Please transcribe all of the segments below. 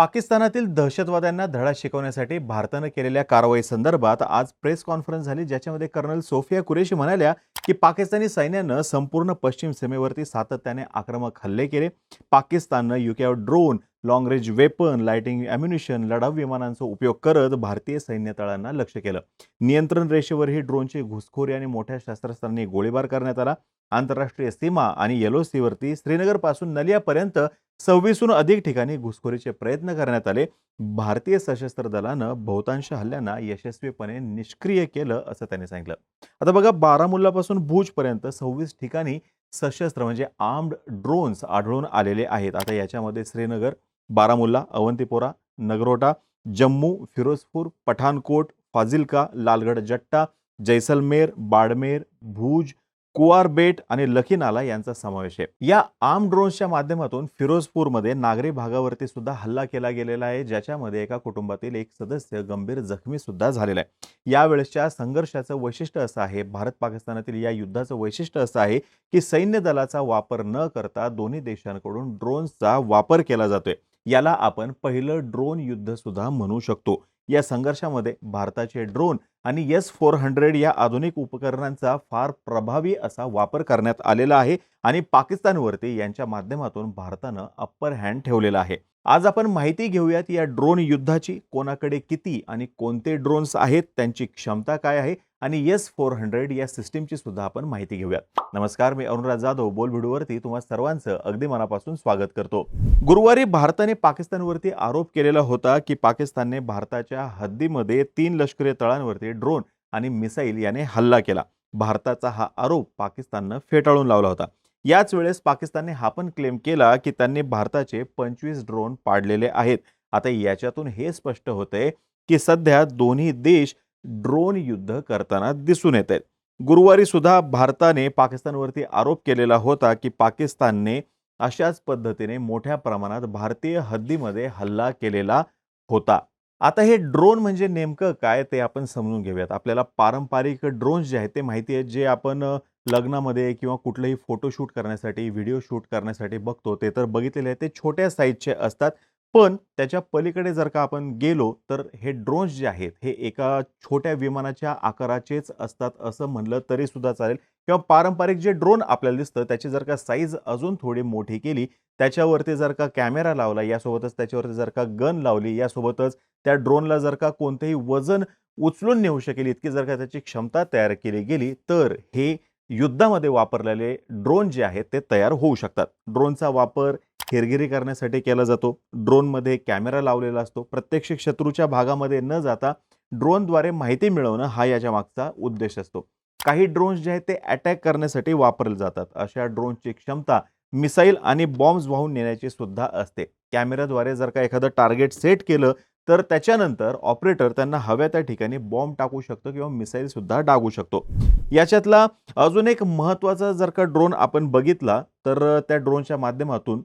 पाकिस्तानातील दहशतवाद्यांना धडा शिकवण्यासाठी भारतानं केलेल्या कारवाई संदर्भात आज प्रेस कॉन्फरन्स झाली ज्याच्यामध्ये कर्नल सोफिया कुरेशी म्हणाल्या की पाकिस्तानी सैन्यानं संपूर्ण पश्चिम सीमेवरती सातत्याने आक्रमक हल्ले केले. पाकिस्ताननं युकेवर drone long range weapon loitering ammunition लढाऊ विमानांचा उपयोग करत भारतीय सैन्य तळांना लक्ष केलं. नियंत्रण रेषेवरही ड्रोनची घुसखोरी आणि मोठ्या शस्त्रास्त्रांनी गोळीबार करण्यात आला. आंतरराष्ट्रीय सीमा आणि येलो सीवरती श्रीनगरपासून नलियापर्यंत सव्वीसहून अधिक ठिकाणी घुसखोरीचे प्रयत्न करण्यात आले. भारतीय सशस्त्र दलानं बहुतांश हल्ल्यांना यशस्वीपणे निष्क्रिय केलं असं त्यांनी सांगितलं. आता बघा बारामुल्लापासून भूजपर्यंत सव्वीस ठिकाणी सशस्त्र म्हणजे आर्म्ड ड्रोन्स आढळून आलेले आहेत. आता याच्यामध्ये श्रीनगर बारामुल्ला अवंतीपोरा नगरोटा जम्मू फिरोजपूर पठाणकोट फाजिल्का लालगड जट्टा जैसलमेर बाडमेर भूज कुआरबेट आणि लखीनाला यांचा समावेश आहे. या आर्म ड्रोन्सच्या माध्यमातून फिरोजपूरमध्ये नागरी भागावरती सुद्धा हल्ला केला गेलेला आहे ज्याच्यामध्ये एका कुटुंबातील एक सदस्य गंभीर जखमी सुद्धा झालेला आहे. यावेळेसच्या संघर्षाचं वैशिष्ट्य असं आहे भारत पाकिस्तानातील या युद्धाचं वैशिष्ट्य असं आहे की सैन्य दलाचा वापर न करता दोन्ही देशांकडून ड्रोन्सचा वापर केला जातोय. याला आपण पहिलं ड्रोन युद्ध सुद्धा म्हणू शकतो. या संघर्षामध्ये भारताचे ड्रोन आणि एस फोर हंड्रेड या आधुनिक उपकरणांचा फार प्रभावी असा वापर करण्यात आलेला आहे आणि पाकिस्तानवरती यांच्या माध्यमातून भारतानं अप्पर हँड ठेवलेला आहे. आज आपण माहिती घेऊयात या ड्रोन युद्धाची कोणाकडे किती आणि कोणते ड्रोन्स आहेत त्यांची क्षमता काय आहे आणि येस फोर हंड्रेड या सिस्टीमची सुद्धा आपण माहिती घेऊयात. नमस्कार मी अरुणराज जाधव बोल व्हिडिओवरती तुम्हा सर्वांचं अगदी मनापासून स्वागत करतो. गुरुवारी भारताने पाकिस्तानवरती आरोप केलेला होता की पाकिस्तानने भारताच्या हद्दीमध्ये तीन लष्करी तळांवरती ड्रोन आणि मिसाईल याने हल्ला केला. भारताचा हा आरोप पाकिस्ताननं फेटाळून लावला होता. याच वेळेस पाकिस्तानने हा पण क्लेम केला की त्यांनी भारताचे पंचवीस ड्रोन पाडलेले आहेत. आता याच्यातून हे स्पष्ट होते की सध्या दोन्ही देश ड्रोन युद्ध करताना दिसून येत आहेत. गुरुवारी सुद्धा भारताने पाकिस्तानवरती आरोप केलेला होता की पाकिस्तानने अशाच पद्धतीने मोठ्या प्रमाणात भारतीय हद्दीमध्ये हल्ला केलेला होता. आता हे ड्रोन म्हणजे नेमकं काय ते आपण समजून घेऊयात. आपल्याला पारंपरिक ड्रोन्स जे आहेत ते माहिती आहेत जे आपण लग्नामध्ये किंवा कुठलंही फोटोशूट करण्यासाठी व्हिडिओ शूट करण्यासाठी बघतो ते तर बघितलेले आहेत. ते छोट्या साईजचे असतात. पण त्याच्या पलीकडे जर का आपण गेलो तर हे ड्रोन्स जे आहेत हे एका छोट्या विमानाच्या आकाराचेच असतात असं म्हणलं तरी सुद्धा चालेल. किंवा पारंपरिक जे ड्रोन आपल्याला दिसतं त्याची जर का साईज अजून थोडी मोठी केली त्याच्यावरती जर का कॅमेरा लावला यासोबतच त्याच्यावरती जर का गन लावली यासोबतच त्या ड्रोनला जर का कोणतेही वजन उचलून नेऊ शकेल इतकी जर का त्याची क्षमता तयार केली गेली तर हे युद्धामध्ये वापरलेले ड्रोन जे आहेत ते तयार होऊ शकतात. ड्रोनचा वापर हेरगिरी करण्यासाठी केला जातो. ड्रोनमध्ये कॅमेरा लावलेला असतो. प्रत्यक्ष शत्रूच्या भागामध्ये न जाता ड्रोनद्वारे माहिती मिळवणं हा याच्या मागचा उद्देश असतो. काही ड्रोन्स जे आहेत ते अटॅक करण्यासाठी वापरले जातात. अशा ड्रोनची क्षमता मिसाईल आणि बॉम्ब्स वाहून नेण्याची सुद्धा असते. कॅमेऱ्याद्वारे जर का एखादं टार्गेट सेट केलं तर त्याच्यानंतर ऑपरेटर त्यांना हव्या त्या ठिकाणी बॉम्ब टाकू शकतो किंवा मिसाईल सुद्धा डागू शकतो. याच्यातला अजून एक महत्त्वाचा जर का ड्रोन आपण बघितला तर त्या ड्रोनच्या माध्यमातून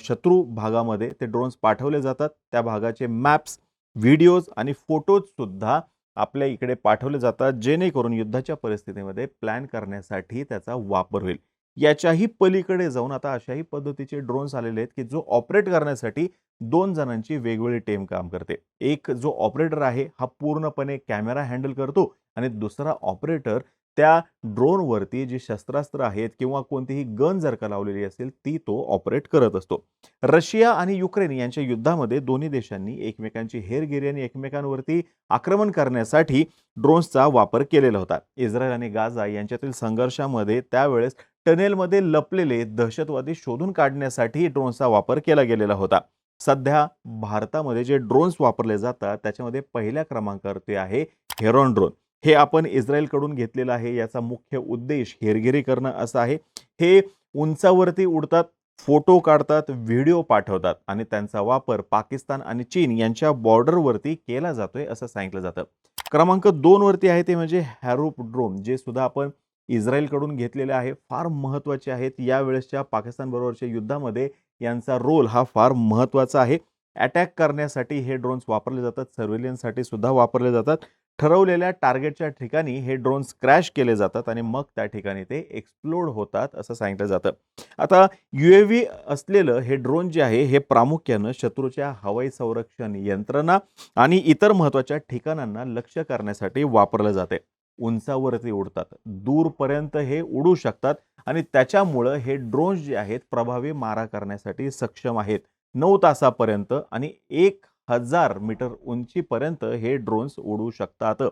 शत्रू भागामध्ये ते ड्रोन्स पाठवले जातात. त्या भागाचे मॅप्स व्हिडिओज आणि फोटोजसुद्धा आपल्या इकडे पाठवले जातात जेणेकरून युद्धाच्या परिस्थितीमध्ये प्लॅन करण्यासाठी त्याचा वापर होईल. याच्याही पलीकडे जाऊन आता अशाही पद्धतीचे ड्रोन्स आलेले आहेत की जो ऑपरेट करण्यासाठी दोन जणांची वेगवेगळी टीम काम करते. एक जो ऑपरेटर आहे हा पूर्णपणे कॅमेरा हँडल करतो आणि दुसरा ऑपरेटर त्या ड्रोनवरती जी शस्त्रास्त्र आहेत किंवा कोणतीही गन जर का लावलेली असेल ती तो ऑपरेट करत असतो. रशिया आणि युक्रेन यांच्या युद्धामध्ये दोन्ही देशांनी एकमेकांची हेरगिरी आणि एकमेकांवरती आक्रमण करण्यासाठी ड्रोन्सचा वापर केलेला होता. इस्रायल आणि गाझा यांच्यातील संघर्षामध्ये त्यावेळेस टनेलमध्ये लपलेले दहशतवादी शोधून काढण्यासाठी ड्रोन्सचा वापर केला गेलेला होता. सध्या भारतामध्ये जे ड्रोन्स वापरले जातात त्याच्यामध्ये पहिल्या क्रमांकावरती आहे हेरॉन ड्रोन. हे आपण इस्रायलकडून घेतलेलं आहे याचा मुख्य उद्देश हेरगिरी करणं असं आहे. हे उंचावरती उडतात फोटो काढतात व्हिडिओ पाठवतात आणि त्यांचा वापर पाकिस्तान आणि चीन यांच्या बॉर्डरवरती केला जातोय असं सांगितलं जातं. क्रमांक दोनवरती आहे ते म्हणजे हॅरोप ड्रोन जे सुद्धा आपण इस्रायलकडून घेतलेले आहे फार महत्त्वाचे आहेत. यावेळेसच्या पाकिस्तानबरोबरच्या युद्धामध्ये यांचा रोल हा फार महत्त्वाचा आहे. अटॅक करण्यासाठी हे ड्रोन्स वापरले जातात सर्व्हिलियन्ससाठी सुद्धा वापरले जातात. ठरवलेल्या टार्गेटच्या ठिकाणी हे ड्रोन्स क्रॅश केले जातात आणि मग त्या ठिकाणी ते एक्सप्लोड होतात असं सांगितलं जातं. आता यू ए व्ही असलेलं हे ड्रोन जे आहे हे प्रामुख्यानं शत्रूच्या हवाई संरक्षण यंत्रणा आणि इतर महत्त्वाच्या ठिकाणांना लक्ष करण्यासाठी वापरलं जाते. उंचावरती उडतात. दूरपर्यंत हे उडू शकतात आणि त्याच्यामुळं हे ड्रोन्स जे आहेत प्रभावी मारा करण्यासाठी सक्षम आहेत. नऊ तासापर्यंत आणि एक हजार मीटर उंचीपर्यंत हे ड्रोन्स उडू शकतात.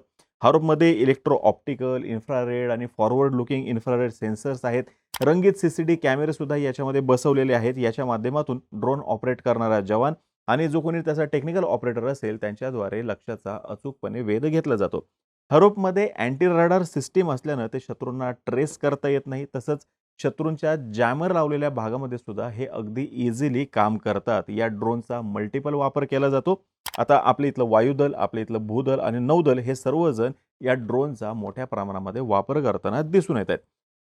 हारोपमध्ये इलेक्ट्रो ऑप्टिकल इन्फ्रारेड आणि फॉरवर्ड लुकिंग इन्फ्रारेड सेन्सर्स आहेत. रंगीत सी सी डी कॅमेरे सुद्धा याच्यामध्ये बसवलेले आहेत. याच्या माध्यमातून ड्रोन ऑपरेट करणारा जवान आणि जो कोणी त्याचा टेक्निकल ऑपरेटर असेल त्यांच्याद्वारे लक्ष्याचा अचूकपणे वेध घेतला जातो. हरोपमध्ये अँटी रडार सिस्टीम असल्यानं ते शत्रूंना ट्रेस करता येत नाही. तसंच शत्रूंच्या जॅमर लावलेल्या भागामध्ये सुद्धा हे अगदी इझिली काम करतात. या ड्रोनचा मल्टिपल वापर केला जातो. आता आपले इथलं वायुदल आपल्या इथलं भूदल आणि नौदल हे सर्वजण या ड्रोनचा मोठ्या प्रमाणामध्ये वापर करताना दिसून येत आहेत.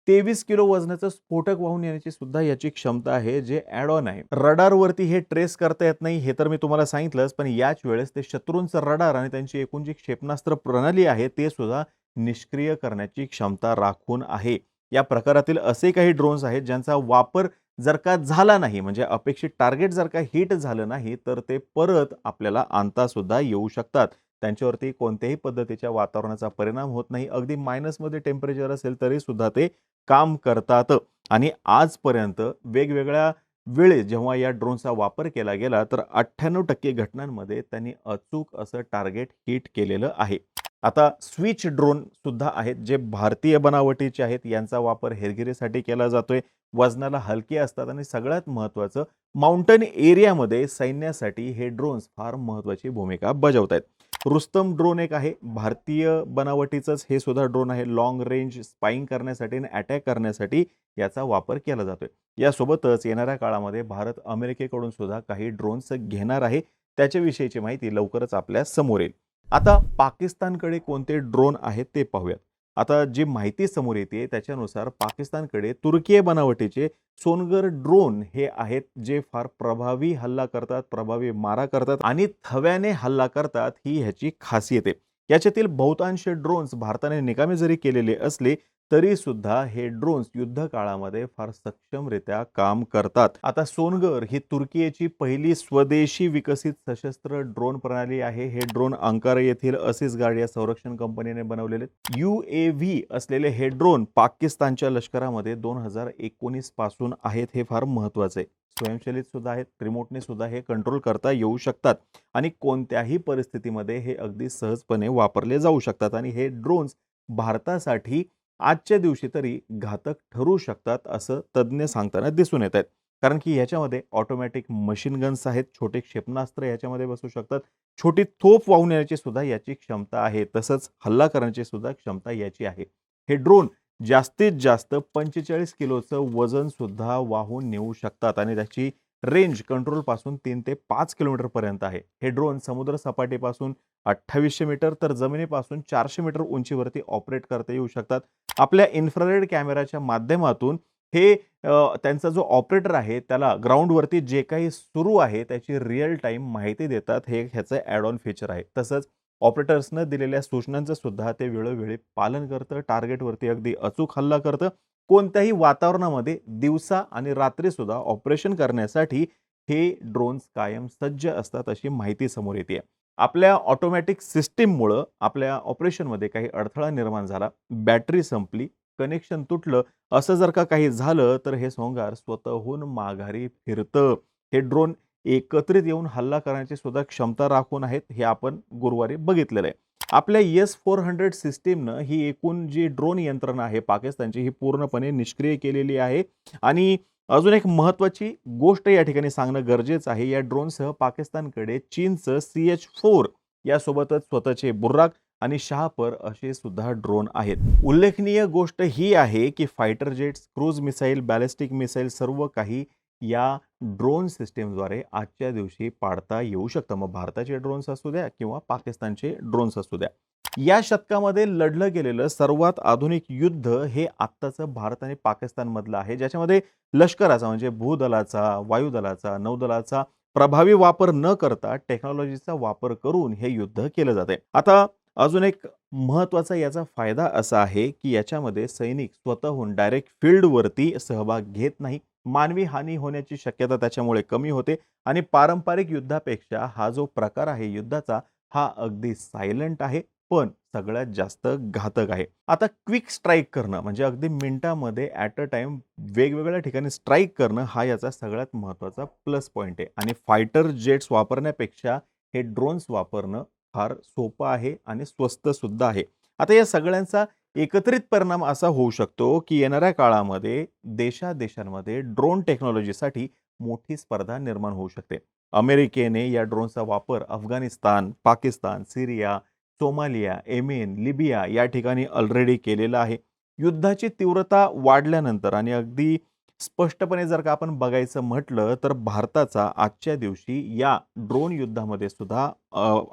तेवीस किलो वजनाचं स्फोटक वाहून येण्याची सुद्धा याची क्षमता आहे जे ॲड ऑन आहे. रडारवरती हे ट्रेस करता येत नाही हे तर मी तुम्हाला सांगितलंच पण याच वेळेस ते शत्रूंचं रडार आणि त्यांची एकूण जी क्षेपणास्त्र प्रणाली आहे ते सुद्धा निष्क्रिय करण्याची क्षमता राखून आहे. या प्रकारातील असे काही ड्रोन्स आहेत ज्यांचा वापर जर का झाला नाही म्हणजे अपेक्षित टार्गेट जर का हिट झालं नाही तर ते परत आपल्याला आणतासुद्धा येऊ शकतात. त्यांच्यावरती कोणत्याही पद्धतीच्या वातावरणाचा परिणाम होत नाही. अगदी मायनसमध्ये टेम्परेचर असेल तरी सुद्धा ते काम करतात. आणि आजपर्यंत वेगवेगळ्या वेळेस जेव्हा या ड्रोनचा वापर केला गेला तर अठ्ठ्याण्णव टक्के घटनांमध्ये त्यांनी अचूक असं टार्गेट हिट केलेलं आहे. आता स्विच ड्रोन सुद्धा आहेत जे भारतीय बनावटीचे आहेत. यांचा वापर हेरगिरीसाठी केला जातोय. वजनाला हलके असतात आणि सगळ्यात महत्त्वाचं माउंटन एरियामध्ये सैन्यासाठी हे ड्रोन्स फार महत्त्वाची भूमिका बजावत आहेत. रुस्तम ड्रोन एक आहे. भारतीय बनावटीचंच हे सुद्धा ड्रोन आहे. लॉंग रेंज स्पाईंग करण्यासाठी आणि अटॅक करण्यासाठी याचा वापर केला जातोय. यासोबतच येणाऱ्या काळामध्ये भारत अमेरिकेकडून सुद्धा काही ड्रोन्स घेणार आहे. त्याच्याविषयीची माहिती लवकरच आपल्यासमोर येईल. आता पाकिस्तानकडे कोणते ड्रोन आहेत ते पाहूयात. आता जी माहिती समोर येते त्याच्यानुसार पाकिस्तानकडे तुर्कीय बनावटीचे सोनगर ड्रोन हे आहेत जे फार प्रभावी हल्ला करतात प्रभावी मारा करतात आणि थव्याने हल्ला करतात ही ह्याची खासियत आहे. याच्यातील बहुतांश ड्रोन्स भारताने निकामी जरी केलेले असले तरीसुद्धा हे ड्रोन्स युद्ध काळामध्ये फार सक्षमरित्या काम करतात. आता सोनगर ही तुर्कीची पहिली स्वदेशी विकसित सशस्त्र ड्रोन प्रणाली आहे. हे ड्रोन अंकारा येथील असिस गार्ड या संरक्षण कंपनीने बनवलेले. यू ए व्ही असलेले हे ड्रोन पाकिस्तानच्या लष्करामध्ये दोन हजार एकोणीसपासून आहेत हे फार महत्त्वाचे आहे स्वयंचलित सुद्धा आहेत रिमोटने सुद्धा हे कंट्रोल करता येऊ शकतात आणि कोणत्याही परिस्थितीमध्ये हे अगदी सहजपणे वापरले जाऊ शकतात. आणि हे ड्रोन्स भारतासाठी आजच्या दिवशी तरी घातक ठरू शकतात असं तज्ज्ञ सांगताना दिसून येत आहेत. कारण की ह्याच्यामध्ये ऑटोमॅटिक मशीन गन्स आहेत छोटे क्षेपणास्त्र याच्यामध्ये बसू शकतात छोटी थोप वाहून येण्याची सुद्धा याची क्षमता आहे तसंच हल्ला करण्याची सुद्धा क्षमता याची आहे. हे ड्रोन जास्तीत जास्त पंचेचाळीस किलोचं वजन सुद्धा वाहून नेऊ शकतात आणि त्याची रेंज कंट्रोलपासून तीन ते पाच किलोमीटरपर्यंत आहे. हे ड्रोन समुद्र सपाटीपासून अठ्ठावीसशे मीटर तर जमिनीपासून चारशे मीटर उंचीवरती ऑपरेट करता येऊ शकतात. आपल्या इन्फ्रारेड कॅमेराच्या माध्यमातून हे त्यांचा जो ऑपरेटर आहे त्याला ग्राउंडवरती जे काही सुरू आहे त्याची रिअल टाईम माहिती देतात. हे ह्याचं ॲड ऑन फीचर आहे. तसंच ऑपरेटर्सनं दिलेल्या सूचनांचं सुद्धा ते वेळोवेळी पालन करतं. टार्गेटवरती अगदी अचूक हल्ला करतं. कोणत्याही वातावरणामध्ये दिवसा आणि रात्रीसुद्धा ऑपरेशन करण्यासाठी हे ड्रोन्स कायम सज्ज असतात अशी माहिती समोर येते. आपल्या ऑटोमॅटिक सिस्टीममुळं आपल्या ऑपरेशनमध्ये काही अडथळा निर्माण झाला. बॅटरी संपली कनेक्शन तुटलं असं जर का काही झालं तर हे सोंगार स्वतःहून माघारी फिरतं. हे ड्रोन एकत्रित येऊन हल्ला करण्याची सुद्धा क्षमता राखून आहेत हे आपण गुरुवारी बघितलेलं आहे. आपल्या एस फोर हंड्रेड सिस्टीमनं ही एकूण जी ड्रोन यंत्रणा आहे पाकिस्तानची ही पूर्णपणे निष्क्रिय केलेली आहे. आणि अजून एक महत्त्वाची गोष्ट या ठिकाणी सांगणं गरजेचं आहे. या ड्रोनसह पाकिस्तानकडे चीनचं सी एच फोर यासोबतच स्वतःचे बुर्राक आणि शहापर असे सुद्धा ड्रोन आहेत. उल्लेखनीय गोष्ट ही आहे की fighter jets cruise missile ballistic missile सर्व काही या ड्रोन सिस्टीमद्वारे आजच्या दिवशी पाडता येऊ शकतं. मग भारताचे ड्रोन्स असू द्या किंवा पाकिस्तानचे ड्रोन्स असू द्या. या शतकामध्ये लढलं गेलेलं सर्वात आधुनिक युद्ध हे आत्ताचं भारत आणि पाकिस्तानमधलं आहे. ज्याच्यामध्ये लष्कराचा म्हणजे भूदलाचा वायुदलाचा नौदलाचा प्रभावी वापर न करता टेक्नॉलॉजीचा वापर करून हे युद्ध केलं जाते आता अजून एक महत्त्वाचा याचा फायदा असा आहे की याच्यामध्ये सैनिक स्वतःहून डायरेक्ट फील्डवरती सहभाग घेत नाही मानवी हानी होण्याची शक्यता त्याच्यामुळे कमी होते आणि पारंपरिक युद्धापेक्षा हा जो प्रकार आहे युद्धाचा हा अगदी सायलंट आहे पण सगळ्यात जास्त घातक आहे. आता क्विक स्ट्राईक करणं म्हणजे अगदी मिनिटामध्ये ॲट अ टाइम वेगवेगळ्या ठिकाणी स्ट्राईक करणं हा याचा सगळ्यात महत्त्वाचा प्लस पॉईंट आहे. आणि फायटर जेट्स वापरण्यापेक्षा हे ड्रोन्स वापरणं फार सोपं आहे आणि स्वस्त सुद्धा आहे. आता या सगळ्यांचा एकत्रित परिणाम असा होऊ शकतो की येणाऱ्या काळामध्ये देशादेशांमध्ये ड्रोन टेक्नॉलॉजीसाठी मोठी स्पर्धा निर्माण होऊ शकते. अमेरिकेने या ड्रोनचा वापर Afghanistan Pakistan Syria Somalia Yemen Libya या ठिकाणी ऑलरेडी केलेला आहे. युद्धाची तीव्रता वाढल्यानंतर आणि अगदी स्पष्टपणे जर का आपण बघायचं म्हटलं तर भारताचा आजच्या दिवशी या ड्रोन युद्धामध्ये सुद्धा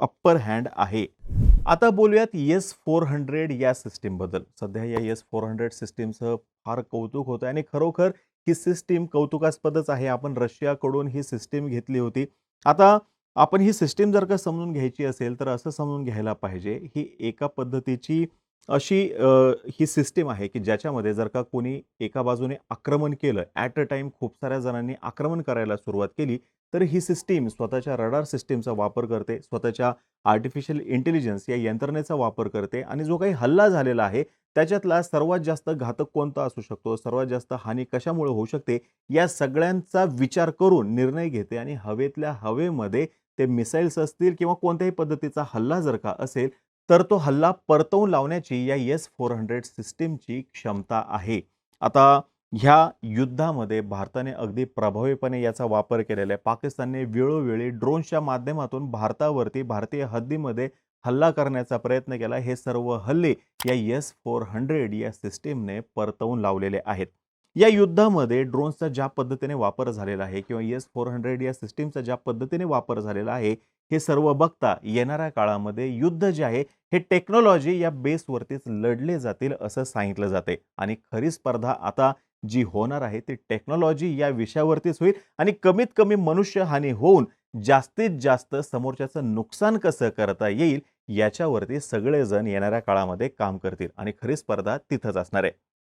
अप्पर हँड आहे. आता बोलूयात येस फोर हंड्रेड या सिस्टीमबद्दल. सध्या या येस फोर हंड्रेड सिस्टीमचं फार कौतुक होतं आणि खरोखर ही सिस्टीम कौतुकास्पदच आहे. आपण रशियाकडून ही सिस्टीम घेतली होती. आता आपण ही सिस्टीम जर का समजून घ्यायची असेल तर असं समजून घ्यायला पाहिजे. ही एका पद्धतीची अशी ही सिस्टीम आहे की ज्याच्यामध्ये जर का कोणी एका बाजूने आक्रमण केलं ॲट अ टाइम खूप साऱ्या जणांनी आक्रमण करायला सुरुवात केली तर ही सिस्टीम स्वतःच्या रडार सिस्टीमचा वापर करते स्वतःच्या आर्टिफिशियल इंटेलिजन्स या यंत्रणेचा वापर करते आणि जो काही हल्ला झालेला आहे त्याच्यातला सर्वात जास्त घातक कोणता असू शकतो सर्वात जास्त हानी कशामुळे होऊ शकते या सगळ्यांचा विचार करून निर्णय घेते आणि हवेतल्या हवेमध्ये ते मिसाईल्स असतील किंवा कोणत्याही पद्धतीचा हल्ला जर का असेल तर तो हल्ला परतवून लावण्याची या येस फोर हंड्रेड सिस्टीमची क्षमता आहे. आता ह्या युद्धामध्ये भारताने अगदी प्रभावीपणे याचा वापर केलेला आहे. पाकिस्तानने वेळोवेळी ड्रोन्सच्या माध्यमातून भारतावरती भारतीय हद्दीमध्ये हल्ला करण्याचा प्रयत्न केला. हे सर्व हल्ले या येस फोर हंड्रेड या सिस्टीमने परतवून लावलेले आहेत. या युद्धामध्ये ड्रोन्सचा ज्या पद्धतीने वापर झालेला आहे किंवा एस फोर हंड्रेड या सिस्टीमचा ज्या पद्धतीने वापर झालेला आहे हे सर्व बघता येणाऱ्या काळामध्ये युद्ध जे आहे हे टेक्नॉलॉजी या बेसवरतीच लढले जातील असं सांगितलं जाते. आणि खरी स्पर्धा आता जी होणार आहे ती टेक्नॉलॉजी या विषयावरतीच होईल आणि कमीत कमी मनुष्यहानी होऊन जास्तीत जास्त समोरच्याचं नुकसान कसं करता येईल याच्यावरती सगळेजण येणाऱ्या काळामध्ये काम करतील आणि खरी स्पर्धा तिथंच असणार आहे.